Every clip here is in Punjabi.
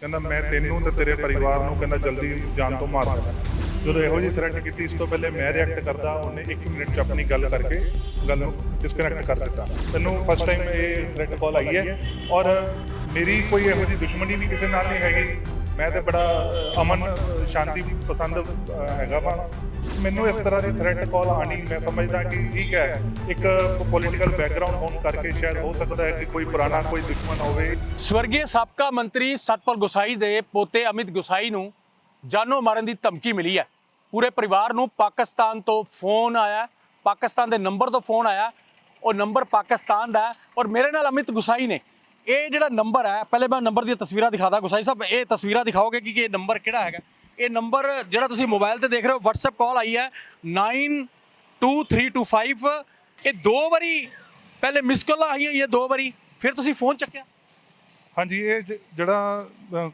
ਕਹਿੰਦਾ, ਮੈਂ ਤੈਨੂੰ ਤੇ ਤੇਰੇ ਪਰਿਵਾਰ ਨੂੰ ਕਹਿੰਦਾ, ਜਲਦੀ ਜਾਨ ਤੋਂ ਮਾਰ ਦੇਣਾ। ਜਦੋਂ ਇਹੋ ਜਿਹੀ ਥ੍ਰੈਟ ਕੀਤੀ, ਇਸ ਤੋਂ ਪਹਿਲੇ ਮੈਂ ਰਿਐਕਟ ਕਰਦਾ, ਉਹਨੇ 1 ਮਿੰਟ ਚ ਆਪਣੀ ਗੱਲ ਕਰਕੇ ਗੱਲ ਨੂੰ ਡਿਸਕਨੈਕਟ ਕਰ ਦਿੱਤਾ। ਤੈਨੂੰ ਫਸਟ ਟਾਈਮ ਇਹ ਥ੍ਰੈਟ ਕਾਲ ਆਈ ਹੈ ਔਰ ਮੇਰੀ ਕੋਈ ਇਹੋ ਜਿਹੀ ਦੁਸ਼ਮਣੀ ਵੀ ਕਿਸੇ ਨਾਲ ਨਹੀਂ ਹੈਗੀ। ਮੈਂ ਤੇ ਬੜਾ ਅਮਨ, ਸ਼ਾਂਤੀ ਪਸੰਦ ਹੈਗਾ ਵਾ। ਮੈਨੂੰ ਇਸ ਤਰ੍ਹਾਂ ਦੀ ਥ੍ਰੈਟ ਕਾਲ ਆਣੀ ਮੈਂ ਸਮਝਦਾ ਕਿ ਠੀਕ ਹੈ, ਇੱਕ ਪੋਲੀਟੀਕਲ ਬੈਕਗ੍ਰਾਉਂਡ ਹੋਣ ਕਰਕੇ ਸ਼ਾਇਦ ਹੋ ਸਕਦਾ ਹੈ ਕਿ ਕੋਈ ਪੁਰਾਣਾ, ਕੋਈ ਦੁਸ਼ਮਣ ਹੋਵੇ। ਸਵਰਗੀ ਸਾਬਕਾ ਮੰਤਰੀ ਸਤਪਾਲ ਗੁਸਾਈ ਦੇ ਪੋਤੇ ਅਮਿਤ ਗੁਸਾਈ ਨੂੰ ਜਾਨੋਂ ਮਾਰਨ ਦੀ ਧਮਕੀ ਮਿਲੀ ਹੈ। ਪੂਰੇ ਪਰਿਵਾਰ ਨੂੰ ਪਾਕਿਸਤਾਨ ਤੋਂ ਫੋਨ ਆਇਆ, ਪਾਕਿਸਤਾਨ ਦੇ ਨੰਬਰ ਤੋਂ ਫੋਨ ਆਇਆ। ਉਹ ਨੰਬਰ ਪਾਕਿਸਤਾਨ ਦਾ ਔਰ ਮੇਰੇ ਨਾਲ ਅਮਿਤ ਗੁਸਾਈ ਨੇ। ਇਹ ਜਿਹੜਾ ਨੰਬਰ ਹੈ ਪਹਿਲੇ ਮੈਂ ਨੰਬਰ ਦੀਆਂ ਤਸਵੀਰਾਂ ਦਿਖਾਦਾ ਗੁਸਾਈ ਸਾਹਿਬ ਇਹ ਤਸਵੀਰਾਂ ਦਿਖਾਓਗੇ ਕਿ ਇਹ ਨੰਬਰ ਕਿਹੜਾ ਹੈਗਾ? ਇਹ ਨੰਬਰ ਜਿਹੜਾ ਤੁਸੀਂ ਮੋਬਾਈਲ ਤੇ ਦੇਖ ਰਹੇ ਹੋ WhatsApp ਕਾਲ ਆਈ ਹੈ 92325 ਇਹ ਦੋ ਵਾਰੀ ਪਹਿਲੇ ਮਿਸ ਕਾਲਾਂ ਆਈਆਂ ਇਹ ਦੋ ਵਾਰੀ ਫਿਰ ਤੁਸੀਂ ਫੋਨ ਚੱਕਿਆ? ਹਾਂਜੀ ਇਹ ਜਿਹੜਾ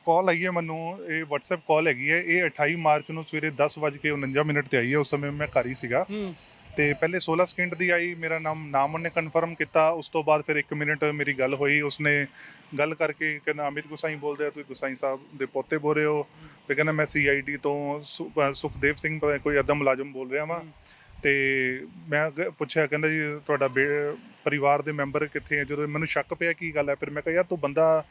ਕਾਲ ਆਈ ਹੈ ਮੈਨੂੰ ਇਹ WhatsApp ਕਾਲ ਹੈਗੀ ਹੈ ਇਹ 28 ਮਾਰਚ ਨੂੰ ਸਵੇਰੇ 10:49 ਮਿੰਟ ਤੇ ਆਈ ਹੈ ਉਸ ਸਮੇਂ ਮੈਂ ਘਰ ਹੀ ਸੀਗਾ। ਹੂੰ। ਤੇ ਪਹਿਲੇ 16 ਸਕਿੰਟ ਦੀ ਆਈ ਮੇਰਾ ਨਾਮ ਨਾਮ ਉਹਨੇ ਕਨਫਰਮ ਕੀਤਾ। ਉਸ ਤੋਂ ਬਾਅਦ ਫਿਰ 1 ਮਿੰਟ ਮੇਰੀ ਗੱਲ ਹੋਈ। ਉਸਨੇ ਗੱਲ ਕਰਕੇ ਕਹਿੰਦਾ ਅਮਿਤ ਗੁਸਾਈ ਬੋਲਦੇ ਆ ਤੁਸੀਂ ਗੁਸਾਈ ਸਾਹਿਬ ਦੇ ਪੋਤੇ ਬੋਲ ਰਹੇ ਹੋ। ਫਿਰ ਕਹਿੰਦਾ ਮੈਂ ਸੀਆਈਡੀ ਤੋਂ ਸੁ- ਅ, ਸੁਖਦੇਵ ਸਿੰਘ ਪਤਾ ਕੋਈ ਅਦਮ ਮੁਲਾਜ਼ਮ ਬੋਲ ਰਿਹਾ ਵਾਂ। ਤੇ ਮੈਂ ਪੁੱਛਿਆ ਕਹਿੰਦਾ ਜੀ ਤੁਹਾਡਾ ਬੇ- ਪਰਿਵਾਰ ਦੇ ਮੈਂਬਰ ਕਿੱਥੇ ਹੈ ਜਦੋਂ ਮੈਨੂੰ ਸ਼ੱਕ ਪਿਆ ਕੀ ਗੱਲ ਹੈ ਫਿਰ ਮੈਂ ਕਿਹਾ ਯਾਰ ਤੂੰ ਬੰਦਾ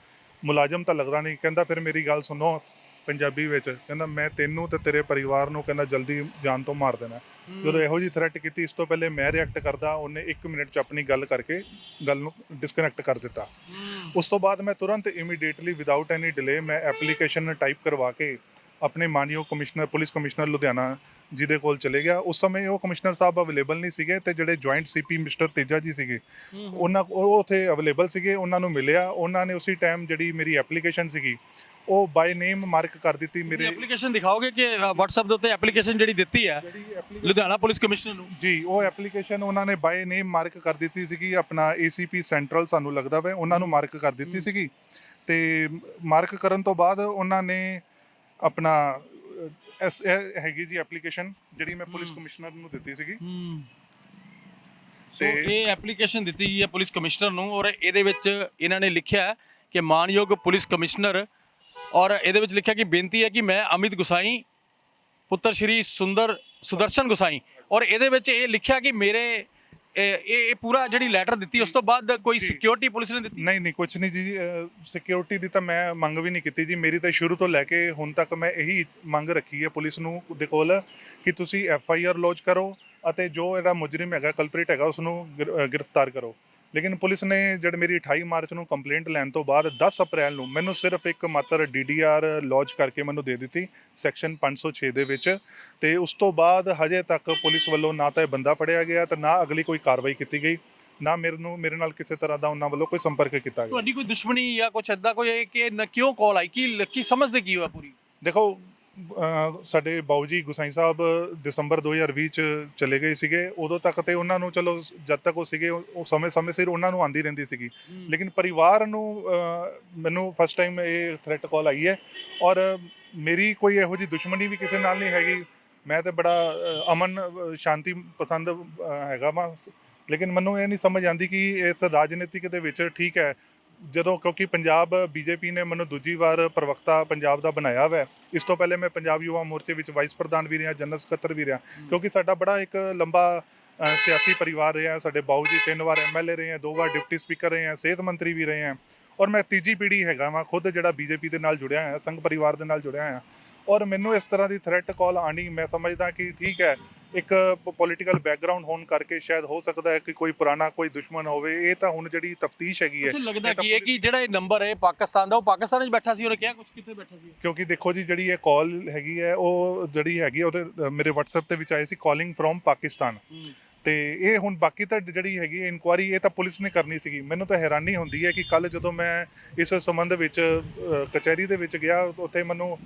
ਮੁਲਾਜ਼ਮ ਤਾਂ ਲੱਗਦਾ ਨਹੀਂ ਕਹਿੰਦਾ ਫਿਰ ਮੇਰੀ ਗੱਲ ਸੁਣੋ ਪੰਜਾਬੀ ਵਿੱਚ। ਕਹਿੰਦਾ ਮੈਂ ਤੈਨੂੰ ਤੇ ਤੇਰੇ ਪਰਿਵਾਰ ਨੂੰ ਕਹਿੰਦਾ ਜਲਦੀ ਜਾਨ ਤੋਂ ਮਾਰ ਦੇਣਾ। ਜਦੋਂ ਇਹੋ ਜਿਹੀ ਥ੍ਰੈਟ ਕੀਤੀ, ਇਸ ਤੋਂ ਪਹਿਲੇ ਮੈਂ ਰਿਐਕਟ ਕਰਦਾ, ਉਹਨੇ 1 ਮਿੰਟ ਚ ਆਪਣੀ ਗੱਲ ਕਰਕੇ ਗੱਲ ਨੂੰ ਡਿਸਕਨੈਕਟ ਕਰ ਦਿੱਤਾ। ਉਸ ਤੋਂ ਬਾਅਦ ਮੈਂ ਤੁਰੰਤ ਇਮੀਡੀਏਟਲੀ ਵਿਦਆਊਟ ਐਨੀ ਡਿਲੇ ਮੈਂ ਐਪਲੀਕੇਸ਼ਨ ਟਾਈਪ ਕਰਵਾ ਕੇ ਆਪਣੇ ਮਾਨਯੋਗ ਕਮਿਸ਼ਨਰ ਪੁਲਿਸ ਕਮਿਸ਼ਨਰ ਲੁਧਿਆਣਾ ਜਿਹਦੇ ਕੋਲ ਚਲੇ ਗਿਆ। ਉਸ ਸਮੇਂ ਉਹ ਕਮਿਸ਼ਨਰ ਸਾਹਿਬ ਅਵੇਲੇਬਲ ਨਹੀਂ ਸੀਗੇ ਤੇ ਜਿਹੜੇ ਜੁਆਇੰਟ ਸੀਪੀ ਮਿਸਟਰ ਤੇਜਾ ਜੀ ਸੀਗੇ, ਉਹਨਾਂ ਉਹ ਉੱਥੇ ਅਵੇਲੇਬਲ ਸੀਗੇ, ਉਹਨਾਂ ਨੂੰ ਮਿਲਿਆ। ਉਹਨਾਂ ਨੇ ਉਸੇ ਟਾਈਮ ਜਿਹੜੀ ਮੇਰੀ ਐਪਲੀਕੇਸ਼ਨ ਸੀਗੀ ਉਹ ਬਾਈ ਨੇਮ ਮਾਰਕ ਕਰ ਦਿੱਤੀ ਮੇਰੇ ਮੇਰੇ ਐਪਲੀਕੇਸ਼ਨ ਦਿਖਾਓਗੇ ਕਿ WhatsApp ਦੇ ਉੱਤੇ ਐਪਲੀਕੇਸ਼ਨ ਜਿਹੜੀ ਦਿੱਤੀ ਹੈ ਲੁਧਿਆਣਾ ਪੁਲਿਸ ਕਮਿਸ਼ਨਰ ਨੂੰ? ਜੀ ਉਹ ਐਪਲੀਕੇਸ਼ਨ ਉਹਨਾਂ ਨੇ ਬਾਈ ਨੇਮ ਮਾਰਕ ਕਰ ਦਿੱਤੀ ਸੀਗੀ। ਆਪਣਾ ACP ਸੈਂਟਰਲ ਸਾਨੂੰ ਲੱਗਦਾ ਵੇ ਉਹਨਾਂ ਨੂੰ ਮਾਰਕ ਕਰ ਦਿੱਤੀ ਸੀਗੀ। ਤੇ ਮਾਰਕ ਕਰਨ ਤੋਂ ਬਾਅਦ ਉਹਨਾਂ ਨੇ ਆਪਣਾ ਅਹ, ਇਹ ਹੈਗੀ ਜੀ ਐਪਲੀਕੇਸ਼ਨ ਜਿਹੜੀ ਮੈਂ ਪੁਲਿਸ ਕਮਿਸ਼ਨਰ ਨੂੰ ਦਿੱਤੀ ਸੀਗੀ। ਸੋ ਤੇ- ਇਹ ਐਪਲੀਕੇਸ਼ਨ ਦਿੱਤੀ ਗਈ ਹੈ ਪੁਲਿਸ ਕਮਿਸ਼ਨਰ ਨੂੰ ਔਰ ਇਹਦੇ ਵਿੱਚ ਇਹਨਾਂ ਨੇ ਲਿਖਿਆ ਹੈ ਕਿ ਮਾਨਯੋਗ ਪੁਲਿਸ ਕਮਿਸ਼ਨਰ ਔਰ ਇਹਦੇ ਵਿੱਚ ਲਿਖਿਆ ਕਿ ਬੇਨਤੀ ਹੈ ਕਿ ਮੈਂ ਅਮਿਤ ਗੁਸਾਈ ਪੁੱਤਰ ਸ਼੍ਰੀ ਸੁੰਦਰ ਸੁਦਰਸ਼ਨ ਗੁਸਾਈ ਔਰ ਇਹਦੇ ਵਿੱਚ ਇਹ ਲਿਖਿਆ ਕਿ ਮੇਰੇ ਇਹ ਇਹ ਪੂਰਾ ਜਿਹੜੀ ਲੈਟਰ ਦਿੱਤੀ ਉਸ ਤੋਂ ਬਾਅਦ ਕੋਈ ਸਿਕਿਉਰਿਟੀ ਪੁਲਿਸ ਨੇ ਦਿੱਤੀ? ਨਹੀਂ ਨਹੀਂ ਕੁਝ ਨਹੀਂ ਜੀ ਸਿਕਿਉਰਿਟੀ ਦੀ ਤਾਂ ਮੈਂ ਮੰਗ ਵੀ ਨਹੀਂ ਕੀਤੀ ਜੀ। ਮੇਰੀ ਤਾਂ ਸ਼ੁਰੂ ਤੋਂ ਲੈ ਕੇ ਹੁਣ ਤੱਕ ਮੈਂ ਇਹੀ ਮੰਗ ਰੱਖੀ ਹੈ ਪੁਲਿਸ ਨੂੰ ਦੇ ਕੋਲ ਕਿ ਤੁਸੀਂ ਐਫ ਆਈ ਆਰ ਲੌਂਚ ਕਰੋ ਅਤੇ ਜੋ ਇਹਦਾ ਮੁਜਰਮ ਹੈਗਾ ਕਲਪ੍ਰੀਟ ਹੈਗਾ ਉਸ ਨੂੰ ਗ੍ਰਿਫਤਾਰ ਕਰੋ। ਲੇਕਿਨ ਪੁਲਿਸ ਨੇ ਜਦ ਮੇਰੀ 28 ਮਾਰਚ ਨੂੰ ਕੰਪਲੇਂਟ ਲੈਣ ਤੋਂ ਬਾਅਦ 10 ਅਪ੍ਰੈਲ ਨੂੰ ਮੈਨੂੰ ਸਿਰਫ ਇੱਕ ਮਾਤਰ ਡੀਡੀਆਰ ਲੌਂਚ ਕਰਕੇ ਮੈਨੂੰ ਦੇ ਦਿੱਤੀ ਸੈਕਸ਼ਨ 506 ਦੇ ਵਿੱਚ। ਤੇ ਉਸ ਤੋਂ ਬਾਅਦ ਹਜੇ ਤੱਕ ਪੁਲਿਸ ਵੱਲੋਂ ਨਾ ਤਾਂ ਇਹ ਬੰਦਾ ਫੜਿਆ ਗਿਆ ਤੇ ਨਾ ਅਗਲੀ ਕੋਈ ਕਾਰਵਾਈ ਕੀਤੀ ਗਈ ਨਾ ਮੇਰੇ ਨੂੰ ਮੇਰੇ ਨਾਲ ਕਿਸੇ ਤਰ੍ਹਾਂ ਦਾ ਉਹਨਾਂ ਵੱਲੋਂ ਕੋਈ ਸੰਪਰਕ ਕੀਤਾ ਗਿਆ। ਤੁਹਾਡੀ ਕੋਈ ਦੁਸ਼ਮਣੀ ਜਾਂ ਕੁਛ ਐਦਾਂ ਕੋਈ ਕਿ ਕਿਉਂ ਕਾਲ ਆਈ? ਕੀ ਕੀ ਸਮਝਦੇ ਕੀ ਹੋਇਆ ਪੂਰੀ? ਦੇਖੋ ਸਾਡੇ ਬਾਊ ਜੀ ਗੁਸਾਈ ਸਾਹਿਬ ਦਸੰਬਰ 2020 ਚ ਚਲੇ ਗਏ ਸੀਗੇ। ਉਦੋਂ ਤੱਕ ਤੇ ਉਹਨਾਂ ਨੂੰ ਚਲੋ ਜਦ ਤੱਕ ਉਹ ਸੀਗੇ ਉਹ ਉਹ ਸਮੇਂ ਸਮੇਂ ਸਿਰ ਉਹਨਾਂ ਨੂੰ ਆਂਦੀ ਰਹਿੰਦੀ ਸੀਗੀ। ਲੇਕਿਨ ਪਰਿਵਾਰ ਨੂੰ ਮੈਨੂੰ ਫਸਟ ਟਾਈਮ ਇਹ ਥ੍ਰੈਟ ਕਾਲ ਆਈ ਹੈ। ਔਰ ਮੇਰੀ ਕੋਈ ਇਹੋ ਜਿਹੀ ਦੁਸ਼ਮਣੀ ਵੀ ਕਿਸੇ ਨਾਲ ਨਹੀਂ ਹੈਗੀ। ਮੈਂ ਤੇ ਬੜਾ ਅਮਨ ਸ਼ਾਂਤੀ ਪਸੰਦ ਹੈਗਾ ਵਾ। ਲੇਕਿਨ ਮੈਨੂੰ ਇਹ ਨਹੀਂ ਸਮਝ ਆਉਂਦੀ ਕਿ ਇਸ ਰਾਜਨੀਤਿਕ ਦੇ ਵਿੱਚ ਠੀਕ ਹੈ। ਜਦੋਂ ਕਿਉਂਕਿ ਪੰਜਾਬ ਬੀਜੇਪੀ ਨੇ ਮੈਨੂੰ ਦੂਜੀ ਵਾਰ ਪ੍ਰਵਕਤਾ ਪੰਜਾਬ ਦਾ ਬਣਾਇਆ ਹੋਇਆ। ਇਸ ਤੋਂ ਪਹਿਲੇ ਮੈਂ ਪੰਜਾਬ ਯੁਵਾ ਮੋਰਚੇ ਵਿੱਚ ਵਾਈਸ ਪ੍ਰਧਾਨ ਵੀ ਰਿਹਾ ਜਨਰਲ ਸਕੱਤਰ ਵੀ ਰਿਹਾ। ਕਿਉਂਕਿ ਸਾਡਾ ਬੜਾ ਇੱਕ ਲੰਬਾ ਸਿਆਸੀ ਪਰਿਵਾਰ ਰਿਹਾ ਸਾਡੇ ਬਾਊ ਜੀ ਤਿੰਨ ਵਾਰ ਐਮਐਲਏ ਰਹੇ ਆ ਦੋ ਵਾਰ ਡਿਪਟੀ ਸਪੀਕਰ ਰਹੇ ਆ ਸਿਹਤ ਮੰਤਰੀ ਵੀ ਰਹੇ ਆ ਔਰ ਮੈਂ ਤੀਜੀ ਪੀੜ੍ਹੀ ਹੈਗਾ ਵਾਂ ਖੁਦ ਜਿਹੜਾ ਬੀਜੇਪੀ ਦੇ ਨਾਲ ਜੁੜਿਆ ਹੋਇਆ ਸੰਘ ਪਰਿਵਾਰ ਦੇ ਨਾਲ ਜੁੜਿਆ ਹੋਇਆ। ਔਰ ਮੈਨੂੰ ਇਸ ਤਰ੍ਹਾਂ ਦੀ ਥ੍ਰੈਟ ਕਾਲ ਆਣੀ ਮੈਂ ਸਮਝਦਾ ਕਿ ਠੀਕ ਹੈ ਇੱਕ ਪੋਲੀਟੀਕਲ ਬੈਕਗ੍ਰਾਉਂਡ ਹੋਣ ਕਰਕੇ ਸ਼ਾਇਦ ਹੋ ਸਕਦਾ ਹੈ ਕਿ ਕੋਈ ਪੁਰਾਣਾ ਕੋਈ ਦੁਸ਼ਮਣ ਹੋਵੇ। ਇਹ ਤਾਂ ਹੁਣ ਜਿਹੜੀ ਤਫਤੀਸ਼ ਹੈਗੀ ਹੈ ਲੱਗਦਾ ਕੀ ਹੈ ਕਿ ਜਿਹੜਾ ਇਹ ਨੰਬਰ ਹੈ ਪਾਕਿਸਤਾਨ ਦਾ ਉਹ ਪਾਕਿਸਤਾਨ ਵਿੱਚ ਬੈਠਾ ਸੀ ਉਹਨੇ ਕਿਹਾ ਕੁਝ ਕਿੱਥੇ ਬੈਠਾ ਸੀ? ਕਿਉਂਕਿ ਦੇਖੋ ਜੀ ਜਿਹੜੀ ਇਹ ਕਾਲ ਹੈਗੀ ਹੈ ਉਹ ਜਿਹੜੀ ਹੈਗੀ ਉਹਦੇ ਮੇਰੇ WhatsApp ਤੇ ਵਿੱਚ ਆਈ ਸੀ ਕਾਲਿੰਗ ਫਰੋਮ ਪਾਕਿਸਤਾਨ। ਤੇ ਇਹ ਹੁਣ ਬਾਕੀ ਤਾਂ ਜਿਹੜੀ ਹੈਗੀ ਇਨਕੁਆਰੀ ਇਹ ਤਾਂ ਪੁਲਿਸ ਨੇ ਕਰਨੀ ਸੀਗੀ। ਮੈਨੂੰ ਤਾਂ ਹੈਰਾਨੀ ਹੁੰਦੀ ਹੈ ਕਿ ਕੱਲ ਜਦੋਂ ਮੈਂ ਇਸ ਸੰਬੰਧ ਵਿੱਚ ਕਚਹਿਰੀ ਦੇ ਵਿੱਚ ਗਿਆ ਉੱਥੇ ਮੈਨੂੰ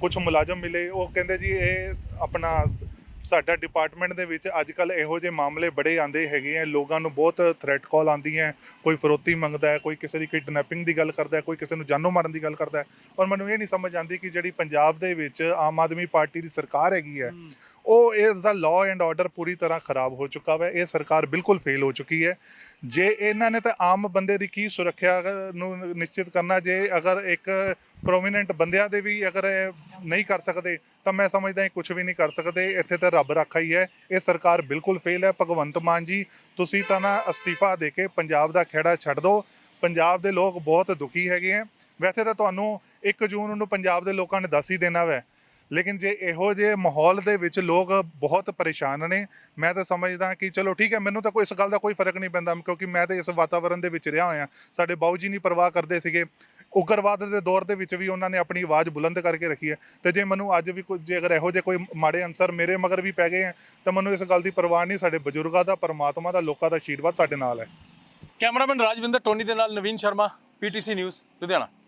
ਕੁਝ ਮੁਲਾਜ਼ਮ ਮਿਲੇ। ਉਹ ਕਹਿੰਦੇ ਜੀ ਇਹ ਆਪਣਾ ਸਾਡਾ ਡਿਪਾਰਟਮੈਂਟ ਦੇ ਵਿੱਚ ਅੱਜ ਕੱਲ ਇਹੋ ਜਿਹੇ ਮਾਮਲੇ ਬੜੇ ਆਂਦੇ ਹੈਗੇ ਆ। ਲੋਕਾਂ ਨੂੰ ਬਹੁਤ ਥ੍ਰੈਟ ਕਾਲ ਆਉਂਦੀ ਹੈ। ਕੋਈ ਫਰੋਤੀ ਮੰਗਦਾ ਹੈ ਕੋਈ ਕਿਸੇ ਦੀ ਕਿਡਨੈਪਿੰਗ ਦੀ ਗੱਲ ਕਰਦਾ ਹੈ ਕੋਈ ਕਿਸੇ ਨੂੰ ਜਾਨੋਂ ਮਾਰਨ ਦੀ ਗੱਲ ਕਰਦਾ ਹੈ। ਔਰ ਮੈਨੂੰ ਇਹ ਨਹੀਂ ਸਮਝ ਆਉਂਦੀ ਕਿ ਜਿਹੜੀ ਪੰਜਾਬ ਦੇ ਵਿੱਚ ਆਮ ਆਦਮੀ ਪਾਰਟੀ ਦੀ ਸਰਕਾਰ ਹੈਗੀ ਹੈ ਉਹ ਇਸ ਦਾ ਲਾਅ ਐਂਡ ਆਰਡਰ ਪੂਰੀ ਤਰ੍ਹਾਂ ਖਰਾਬ ਹੋ ਚੁੱਕਾ ਹੈ ਇਹ ਸਰਕਾਰ ਬਿਲਕੁਲ ਫੇਲ ਹੋ ਚੁੱਕੀ ਹੈ। ਜੇ ਇਹਨਾਂ ਨੇ ਤਾਂ ਆਮ ਬੰਦੇ ਦੀ ਕੀ ਸੁਰੱਖਿਆ ਨੂੰ ਨਿਸ਼ਚਿਤ ਕਰਨਾ ਜੇ ਅਗਰ ਇੱਕ ਪ੍ਰੋਮੀਨੈਂਟ ਬੰਦਿਆਂ ਦੇ ਵੀ ਅਗਰ ਇਹ ਨਹੀਂ ਕਰ ਸਕਦੇ, ਤਾਂ ਮੈਂ ਸਮਝਦਾ ਇਹ ਕੁਝ ਵੀ ਨਹੀਂ ਕਰ ਸਕਦੇ, ਇੱਥੇ ਤਾਂ ਰੱਬ ਰੱਖਾ ਹੀ ਹੈ, ਇਹ ਸਰਕਾਰ ਬਿਲਕੁਲ ਫੇਲ ਹੈ। ਭਗਵੰਤ ਮਾਨ ਜੀ, ਤੁਸੀਂ ਤਾਂ ਨਾ ਅਸਤੀਫਾ ਦੇ ਕੇ ਪੰਜਾਬ ਦਾ ਖੇੜਾ ਛੱਡ ਦਿਓ ਪੰਜਾਬ ਦੇ ਲੋਕ ਬਹੁਤ ਦੁਖੀ ਹੈਗੇ ਆ ਵੈਸੇ ਤਾਂ ਤੁਹਾਨੂੰ 1 ਜੂਨ ਨੂੰ ਪੰਜਾਬ ਦੇ ਲੋਕਾਂ ਨੇ ਦੱਸ ਹੀ ਦੇਣਾ ਵੈ, ਲੇਕਿਨ ਜੇ ਇਹੋ ਜਿਹੇ ਮਾਹੌਲ ਦੇ ਵਿੱਚ ਲੋਕ ਬਹੁਤ ਪਰੇਸ਼ਾਨ ਨੇ, ਮੈਂ ਤਾਂ ਸਮਝਦਾ ਕਿ ਚਲੋ ਠੀਕ ਹੈ, ਮੈਨੂੰ ਤਾਂ ਕੋਈ ਇਸ ਗੱਲ ਦਾ ਕੋਈ ਫ਼ਰਕ ਨਹੀਂ ਪੈਂਦਾ, ਕਿਉਂਕਿ ਮੈਂ ਤਾਂ ਇਸ ਵਾਤਾਵਰਣ ਦੇ ਵਿੱਚ ਰਿਹਾ ਹੋਇਆ, ਸਾਡੇ ਬਾਊ ਜੀ ਨਹੀਂ ਪਰਵਾਹ ਕਰਦੇ ਸੀਗੇ। ਉਗਰਵਾਦ ਦੇ ਦੌਰ ਦੇ ਵਿੱਚ ਵੀ ਉਹਨਾਂ ਨੇ ਆਪਣੀ ਆਵਾਜ਼ ਬੁਲੰਦ ਕਰਕੇ ਰੱਖੀ ਹੈ। ਤੇ ਜੇ ਮੈਨੂੰ ਅੱਜ ਵੀ ਕੋਈ ਜੇ ਅਗਰ ਇਹੋ ਜਿਹੇ ਕੋਈ ਮਾੜੇ ਅਨਸਰ ਮੇਰੇ ਮਗਰ ਵੀ ਪੈ ਗਏ ਆ ਤਾਂ ਮੈਨੂੰ ਇਸ ਗੱਲ ਦੀ ਪਰਵਾਹ ਨਹੀਂ, ਸਾਡੇ ਬਜ਼ੁਰਗਾਂ ਦਾ, ਪਰਮਾਤਮਾ ਦਾ, ਲੋਕਾਂ ਦਾ ਆਸ਼ੀਰਵਾਦ ਸਾਡੇ ਨਾਲ ਹੈ। ਕੈਮਰਾਮੈਨ ਰਾਜਵਿੰਦਰ ਟੋਨੀ ਦੇ ਨਾਲ ਨਵੀਨ ਸ਼ਰਮਾ, ਪੀਟੀਸੀ ਨਿਊਜ਼, ਲੁਧਿਆਣਾ।